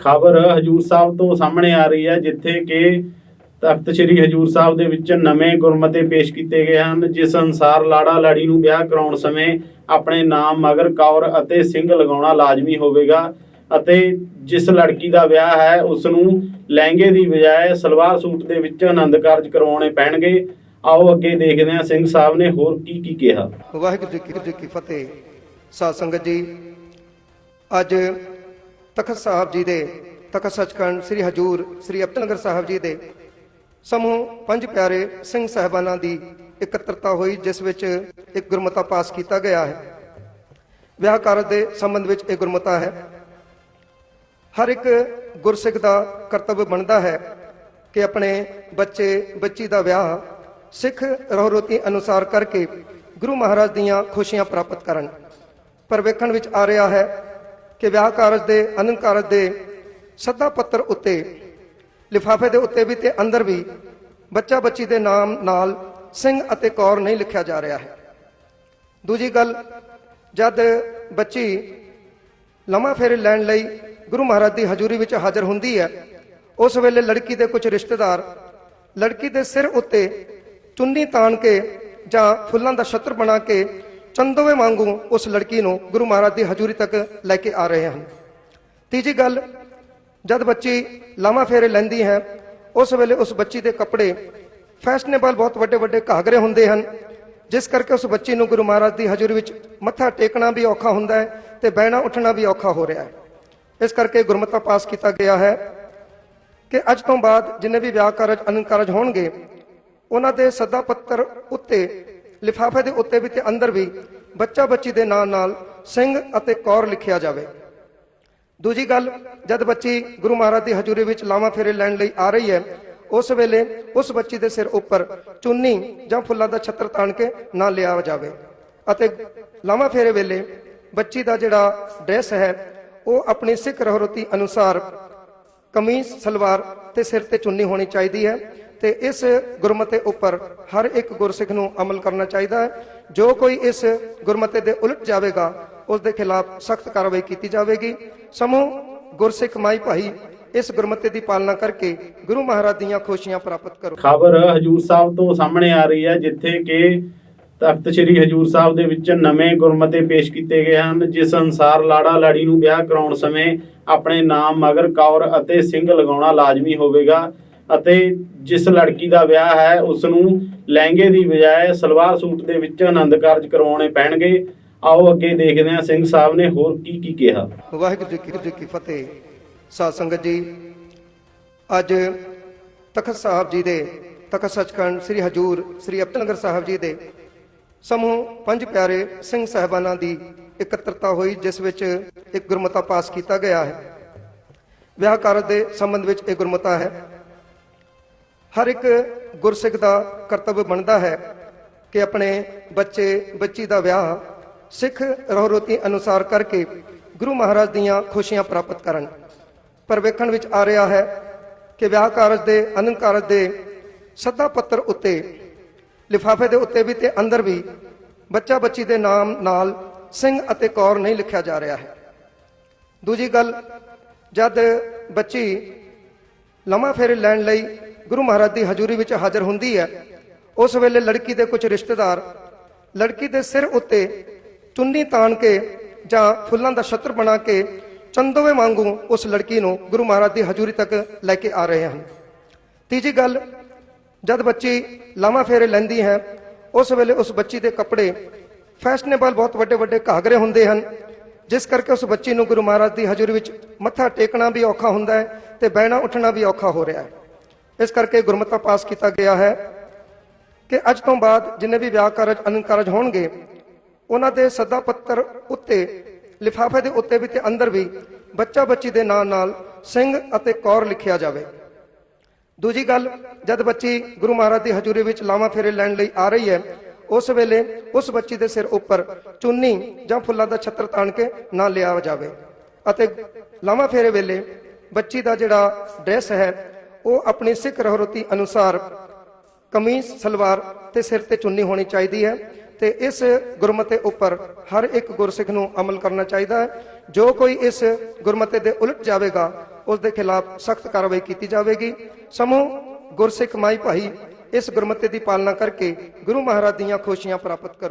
ਖਬਰ ਹਜੂਰ ਸਾਹਿਬ ਤੋਂ ਸਾਹਮਣੇ ਆ ਰਹੀ ਹੈ, ਜਿੱਥੇ ਕਿ ਤਖਤ ਸ੍ਰੀ ਹਜੂਰ ਸਾਹਿਬ ਦੇ ਵਿੱਚ ਨਵੇਂ ਗੁਰਮਤੇ ਪੇਸ਼ ਕੀਤੇ ਗਏ ਹਨ, ਜਿਸ ਅਨੁਸਾਰ ਲਾੜਾ ਲਾੜੀ ਨੂੰ ਵਿਆਹ ਕਰਾਉਣ ਸਮੇਂ ਆਪਣੇ ਨਾਮ ਮਗਰ ਕੌਰ ਅਤੇ ਸਿੰਘ ਲਗਾਉਣਾ ਲਾਜ਼ਮੀ ਹੋਵੇਗਾ ਅਤੇ ਜਿਸ ਲੜਕੀ ਦਾ ਵਿਆਹ ਹੈ ਉਸ ਨੂੰ ਲਹਿੰਗੇ ਦੀ ਬਜਾਏ ਸਲਵਾਰ ਸੂਟ ਦੇ ਵਿੱਚ ਆਨੰਦ ਕਾਰਜ ਕਰਵਾਉਣੇ ਪੈਣਗੇ। ਆਓ ਅੱਗੇ ਦੇਖਦੇ ਹਾਂ, ਸਿੰਘ ਸਾਹਿਬ ਨੇ ਹੋਰ ਕੀ ਕੀ ਕਿਹਾ। ਵਾਹਿਗੁਰੂ ਜੀ ਕੀ- ਜੀ ਕੀ ਫਤਿਹ। ਸਾਧ ਸੰਗਤ ਜੀ, ਅੱਜ ਤਖਤ ਸਾਹਿਬ ਜੀ ਦੇ, ਤਖਤ ਸੱਚਖੰਡ ਸ੍ਰੀ ਹਜੂਰ ਸ੍ਰੀ ਅਬਦਲਨਗਰ ਸਾਹਿਬ ਜੀ ਦੇ। ਸਮੂਹ ਪੰਜ ਪਿਆਰੇ ਸਿੰਘ ਸਾਹਿਬਾਨਾਂ ਦੀ ਇਕੱਤਰਤਾ ਹੋਈ, ਜਿਸ ਵਿੱਚ ਇੱਕ ਗੁਰਮਤਾ ਪਾਸ ਕੀਤਾ ਗਿਆ ਹੈ। ਵਿਆਹ ਕਾਰਜ ਦੇ ਸੰਬੰਧ ਵਿੱਚ ਇਹ ਗੁਰਮਤਾ ਹੈ। ਹਰ ਇੱਕ ਗੁਰਸਿੱਖ ਦਾ ਕਰਤੱਵ ਬਣਦਾ ਹੈ ਕਿ ਆਪਣੇ ਬੱਚੇ, ਬੱਚੀ ਦਾ ਵਿਆਹ ਸਿੱਖ ਰਹੁ-ਰੀਤੀ ਅਨੁਸਾਰ ਕਰਕੇ ਗੁਰੂ ਮਹਾਰਾਜ ਦੀਆਂ ਖੁਸ਼ੀਆਂ ਪ੍ਰਾਪਤ ਕਰਨ। ਪਰ ਵੇਖਣ ਵਿੱਚ ਆ ਰਿਹਾ ਹੈ ਕਿ ਵਿਆਹ ਕਾਰਜ ਦੇ ਆਨੰਦ ਕਾਰਜ ਦੇ ਸੱਦਾ ਪੱਤਰ ਉੱਤੇ, ਲਿਫਾਫੇ ਦੇ ਉੱਤੇ ਵੀ ਤੇ ਅੰਦਰ ਵੀ ਬੱਚਾ ਬੱਚੀ ਦੇ ਨਾਮ ਨਾਲ ਸਿੰਘ ਅਤੇ ਕੌਰ ਨਹੀਂ ਲਿਖਿਆ ਜਾ ਰਿਹਾ ਹੈ। ਦੂਜੀ ਗੱਲ, ਜਦ ਬੱਚੀ ਲੰਮਾ ਫੇਰੇ ਲੈਣ ਲਈ ਗੁਰੂ ਮਹਾਰਾਜ ਦੀ ਹਜ਼ੂਰੀ ਵਿੱਚ ਹਾਜ਼ਰ ਹੁੰਦੀ ਹੈ, ਉਸ ਵੇਲੇ ਲੜਕੀ ਦੇ ਕੁਝ ਰਿਸ਼ਤੇਦਾਰ ਲੜਕੀ ਦੇ ਸਿਰ ਉੱਤੇ ਚੁੰਨੀ ਤਾਣ ਕੇ ਜਾਂ ਫੁੱਲਾਂ ਦਾ ਛੱਤਰ ਬਣਾ ਕੇ ਚੰਦੋਵੇਂ ਵਾਂਗੂ ਉਸ ਲੜਕੀ ਨੂੰ ਗੁਰੂ ਮਹਾਰਾਜ ਦੀ ਹਜ਼ੂਰੀ ਤੱਕ ਲੈ ਕੇ ਆ ਰਹੇ ਹਨ। ਤੀਜੀ ਗੱਲ, ਜਦ ਬੱਚੀ ਲਾਮਾ ਫੇਰੇ ਲੈਂਦੀ ਹੈ, ਉਸ ਵੇਲੇ ਉਸ ਬੱਚੀ ਦੇ ਕੱਪੜੇ ਫੈਸ਼ਨੇਬਲ ਬਹੁਤ ਵੱਡੇ ਵੱਡੇ ਘਾਗਰੇ ਹੁੰਦੇ ਹਨ, ਜਿਸ ਕਰਕੇ ਉਸ ਬੱਚੀ ਨੂੰ ਗੁਰੂ ਮਹਾਰਾਜ ਦੀ ਹਜ਼ੂਰੀ ਵਿੱਚ ਮੱਥਾ ਟੇਕਣਾ ਵੀ ਔਖਾ ਹੁੰਦਾ ਹੈ ਤੇ ਬਹਿਣਾ ਉੱਠਣਾ ਵੀ ਔਖਾ ਹੋ ਰਿਹਾ ਹੈ। ਇਸ ਕਰਕੇ ਗੁਰਮਤਾ ਪਾਸ ਕੀਤਾ ਗਿਆ ਹੈ ਕਿ ਅੱਜ ਤੋਂ ਬਾਅਦ ਜਿੰਨੇ ਵੀ ਵਿਆਹ ਕਾਰਜ, ਅਨੰਦ ਕਾਰਜ ਹੋਣਗੇ, ਉਹਨਾਂ ਦੇ ਸੱਦਾ ਪੱਤਰ ਉੱਤੇ ਲਿਫਾਫੇ ਦੇ ਉੱਤੇ ਵੀ ਤੇ ਅੰਦਰ ਵੀ ਬੱਚਾ ਬੱਚੀ ਦੇ ਨਾਂ ਨਾਲ ਸਿੰਘ ਅਤੇ ਕੌਰ ਲਿਖਿਆ ਜਾਵੇ। ਦੂਜੀ ਗੱਲ, ਜਦ ਬੱਚੀ ਗੁਰੂ ਮਹਾਰਾਜ ਦੀ ਹਜ਼ੂਰੀ ਵਿੱਚ ਲਾਵਾਂ ਫੇਰੇ ਲੈਣ ਲਈ ਆ ਰਹੀ ਹੈ, ਉਸ ਵੇਲੇ ਉਸ ਬੱਚੀ ਦੇ ਸਿਰ ਉੱਪਰ ਚੁੰਨੀ ਜਾਂ ਫੁੱਲਾਂ ਦਾ ਛੱਤਰ ਤਾਣ ਕੇ ਨਾ ਲਿਆ ਜਾਵੇ ਅਤੇ ਲਾਵਾਂ ਫੇਰੇ ਵੇਲੇ ਬੱਚੀ ਦਾ ਜਿਹੜਾ ਡਰੈਸ ਹੈ, ਉਹ ਆਪਣੀ ਸਿੱਖ ਰਹੁ-ਰੀਤੀ ਅਨੁਸਾਰ ਕਮੀਜ਼, ਸਲਵਾਰ ਤੇ ਸਿਰ ਤੇ ਚੁੰਨੀ ਹੋਣੀ ਚਾਹੀਦੀ ਹੈ। ਤੇ ਇਸ ਗੁਰਮਤੇ ਉੱਪਰ ਹਰ ਇੱਕ ਗੁਰਸਿੱਖ ਨੂੰ ਅਮਲ ਕਰਨਾ ਚਾਹੀਦਾ ਹੈ। ਜੋ ਕੋਈ ਇਸ ਗੁਰਮਤੇ ਦੇ ਉਲਟ ਜਾਵੇਗਾ, ਉਸ ਦੇ ਖਿਲਾਫ ਸਖਤ ਕਾਰਵਾਈ ਕੀਤੀ ਜਾਵੇਗੀ। ਸਮੂਹ ਗੁਰਸਿੱਖ ਮਾਈ ਭਾਈ, ਇਸ ਗੁਰਮਤੇ ਦੀ ਪਾਲਣਾ ਕਰਕੇ ਗੁਰੂ ਮਹਾਰਾਜ ਦੀਆਂ ਖੁਸ਼ੀਆਂ ਪ੍ਰਾਪਤ ਕਰੋ। ਖਬਰ ਹਜੂਰ ਸਾਹਿਬ ਤੋਂ ਸਾਹਮਣੇ ਆ ਰਹੀ ਹੈ, ਜਿੱਥੇ ਕਿ ਤਖਤ ਸ੍ਰੀ ਹਜੂਰ ਸਾਹਿਬ ਦੇ ਵਿੱਚ ਨਵੇਂ ਗੁਰਮਤੇ ਪੇਸ਼ ਕੀਤੇ ਗਏ ਹਨ, ਜਿਸ ਅਨੁਸਾਰ ਲਾੜਾ ਲਾੜੀ ਨੂੰ ਵਿਆਹ ਕਰਾਉਣ ਸਮੇਂ ਆਪਣੇ ਨਾਮ ਮਗਰ ਕੌਰ ਅਤੇ ਸਿੰਘ ਲਗਾਉਣਾ ਲਾਜ਼ਮੀ ਹੋਵੇਗਾ। ਅਤੇ ਜਿਸ ਲੜਕੀ ਦਾ ਵਿਆਹ ਹੈ ਉਸ ਨੂੰ ਲਹਿੰਗੇ ਦੀ ਬਜਾਏ ਸਲਵਾਰ ਸੂਟ ਦੇ ਵਿੱਚ ਆਨੰਦ ਕਾਰਜ ਕਰਵਾਉਣੇ ਪੈਣਗੇ। ਆਓ ਅੱਗੇ ਦੇਖਦੇ ਹਾਂ ਸਿੰਘ ਸਾਹਿਬ ਨੇ ਹੋਰ ਕੀ ਕੀ ਕਿਹਾ। ਵਾਹਿਗੁਰੂ ਜੀ ਕੀ- ਫਤਿਹ ਸਾਧ ਸੰਗਤ ਜੀ, ਅੱਜ ਤਖਤ ਸਾਹਿਬ ਜੀ ਦੇ ਤਖਤ ਸੱਚਖੰਡ ਸ੍ਰੀ ਹਜੂਰ ਸ੍ਰੀ ਅਬਦਲਨਗਰ ਸਾਹਿਬ ਜੀ ਦੇ ਸਮੂਹ ਪੰਜ ਪਿਆਰੇ ਸਿੰਘ ਸਾਹਿਬਾਨਾਂ ਦੀ ਇਕੱਤਰਤਾ ਹੋਈ, ਜਿਸ ਵਿੱਚ ਇੱਕ ਗੁਰਮਤਾ ਪਾਸ ਕੀਤਾ ਗਿਆ ਹੈ। ਵਿਆਹ ਕਾਰਜ ਦੇ ਸੰਬੰਧ ਵਿੱਚ ਇਹ ਗੁਰਮਤਾ ਹੈ। ਹਰ ਇੱਕ ਗੁਰਸਿੱਖ ਦਾ ਕਰਤੱਵ ਬਣਦਾ ਹੈ ਕਿ ਆਪਣੇ ਬੱਚੇ, ਬੱਚੀ ਦਾ ਵਿਆਹ ਸਿੱਖ ਰਹੁ-ਰੀਤੀ ਅਨੁਸਾਰ ਕਰਕੇ ਗੁਰੂ ਮਹਾਰਾਜ ਦੀਆਂ ਖੁਸ਼ੀਆਂ ਪ੍ਰਾਪਤ ਕਰਨ। ਪਰ ਵੇਖਣ ਵਿੱਚ ਆ ਰਿਹਾ ਹੈ ਕਿ ਵਿਆਹ ਕਾਰਜ ਦੇ, ਅਨੰਦ ਕਾਰਜ ਦੇ ਸੱਦਾ ਪੱਤਰ ਉੱਤੇ, ਲਿਫਾਫੇ ਦੇ ਉੱਤੇ ਵੀ ਤੇ ਅੰਦਰ ਵੀ ਬੱਚਾ ਬੱਚੀ ਦੇ ਨਾਮ ਨਾਲ ਸਿੰਘ ਅਤੇ ਕੌਰ ਨਹੀਂ ਲਿਖਿਆ ਜਾ ਰਿਹਾ ਹੈ। ਦੂਜੀ ਗੱਲ, ਜਦ ਬੱਚੀ ਲੰਮਾ ਫੇਰੇ ਲੈਣ ਲਈ ਗੁਰੂ ਮਹਾਰਾਜ ਦੀ ਹਜ਼ੂਰੀ ਵਿੱਚ ਹਾਜ਼ਰ ਹੁੰਦੀ ਹੈ। ਉਸ ਵੇਲੇ ਲੜਕੀ ਦੇ ਕੁਝ ਰਿਸ਼ਤੇਦਾਰ, ਲੜਕੀ ਦੇ ਸਿਰ ਉੱਤੇ ਚੁੰਨੀ ਤਾਣ ਕੇ ਜਾਂ ਫੁੱਲਾਂ ਦਾ ਛੱਤਰ ਬਣਾ ਕੇ ਚੰਦੋਵੇਂ ਵਾਂਗੂ ਉਸ ਲੜਕੀ ਨੂੰ ਗੁਰੂ ਮਹਾਰਾਜ ਦੀ ਹਜ਼ੂਰੀ ਤੱਕ ਲੈ ਕੇ ਆ ਰਹੇ ਹਨ। ਤੀਜੀ ਗੱਲ, ਜਦ ਬੱਚੀ ਲਾਮਾ ਫੇਰੇ ਲੈਂਦੀ ਹੈ, ਉਸ ਵੇਲੇ ਉਸ ਬੱਚੀ ਦੇ ਕੱਪੜੇ ਫੈਸ਼ਨੇਬਲ ਬਹੁਤ ਵੱਡੇ ਵੱਡੇ ਘਾਗਰੇ ਹੁੰਦੇ ਹਨ। ਜਿਸ ਕਰਕੇ ਉਸ ਬੱਚੀ ਨੂੰ ਗੁਰੂ ਮਹਾਰਾਜ ਦੀ ਹਜ਼ੂਰੀ ਵਿੱਚ ਮੱਥਾ ਟੇਕਣਾ ਵੀ ਔਖਾ ਹੁੰਦਾ ਹੈ ਤੇ ਬਹਿਣਾ ਉੱਠਣਾ ਵੀ ਔਖਾ ਹੋ ਰਿਹਾ ਹੈ। ਇਸ ਕਰਕੇ ਗੁਰਮਤਿ ਪਾਸ ਕੀਤਾ ਗਿਆ ਹੈ ਕਿ ਅੱਜ ਤੋਂ ਬਾਅਦ ਜਿੰਨੇ ਵੀ ਵਿਆਹ ਕਾਰਜ, ਅਨੰਦ ਕਾਰਜ ਹੋਣਗੇ, ਉਹਨਾਂ ਦੇ ਸੱਦਾ ਪੱਤਰ ਉੱਤੇ, ਲਿਫਾਫੇ ਦੇ ਉੱਤੇ ਵੀ ਤੇ ਅੰਦਰ ਵੀ ਬੱਚਾ ਬੱਚੀ ਦੇ ਨਾਂ ਨਾਲ ਸਿੰਘ ਅਤੇ ਕੌਰ ਲਿਖਿਆ ਜਾਵੇ। ਦੂਜੀ ਗੱਲ, ਜਦ ਬੱਚੀ ਗੁਰੂ ਮਹਾਰਾਜ ਦੀ ਹਜ਼ੂਰੀ ਵਿੱਚ ਲਾਵਾਂ ਫੇਰੇ ਲੈਣ ਲਈ ਆ ਰਹੀ ਹੈ, ਉਸ ਵੇਲੇ ਉਸ ਬੱਚੀ ਦੇ ਸਿਰ ਉੱਪਰ ਚੁੰਨੀ ਜਾਂ ਫੁੱਲਾਂ ਦਾ ਛੱਤਰ ਤਾਣ ਕੇ ਨਾ ਲਿਆ ਜਾਵੇ ਅਤੇ ਲਾਵਾਂ ਫੇਰੇ ਵੇਲੇ ਬੱਚੀ ਦਾ ਜਿਹੜਾ ਡਰੈਸ ਹੈ ਉਹ ਆਪਣੀ ਸਿੱਖ ਰਹੁ-ਰੀਤੀ ਅਨੁਸਾਰ ਕਮੀਜ਼, ਸਲਵਾਰ ਤੇ ਸਿਰ ਤੇ ਚੁੰਨੀ ਹੋਣੀ ਚਾਹੀਦੀ ਹੈ ਤੇ ਇਸ ਗੁਰਮਤੇ ਉੱਪਰ ਹਰ ਇੱਕ ਗੁਰਸਿੱਖ ਨੂੰ ਅਮਲ ਕਰਨਾ ਚਾਹੀਦਾ ਹੈ। ਜੋ ਕੋਈ ਇਸ ਗੁਰਮਤੇ ਦੇ ਉਲਟ ਜਾਵੇਗਾ, ਉਸ ਦੇ ਖਿਲਾਫ ਸਖਤ ਕਾਰਵਾਈ ਕੀਤੀ ਜਾਵੇਗੀ। ਸਮੂਹ ਗੁਰਸਿੱਖ ਮਾਈ ਭਾਈ ਇਸ ਗੁਰਮਤਿ ਦੀ ਪਾਲਣਾ ਕਰਕੇ ਗੁਰੂ ਮਹਾਰਾਜ ਦੀਆਂ ਖੁਸ਼ੀਆਂ ਪ੍ਰਾਪਤ ਕਰੋ।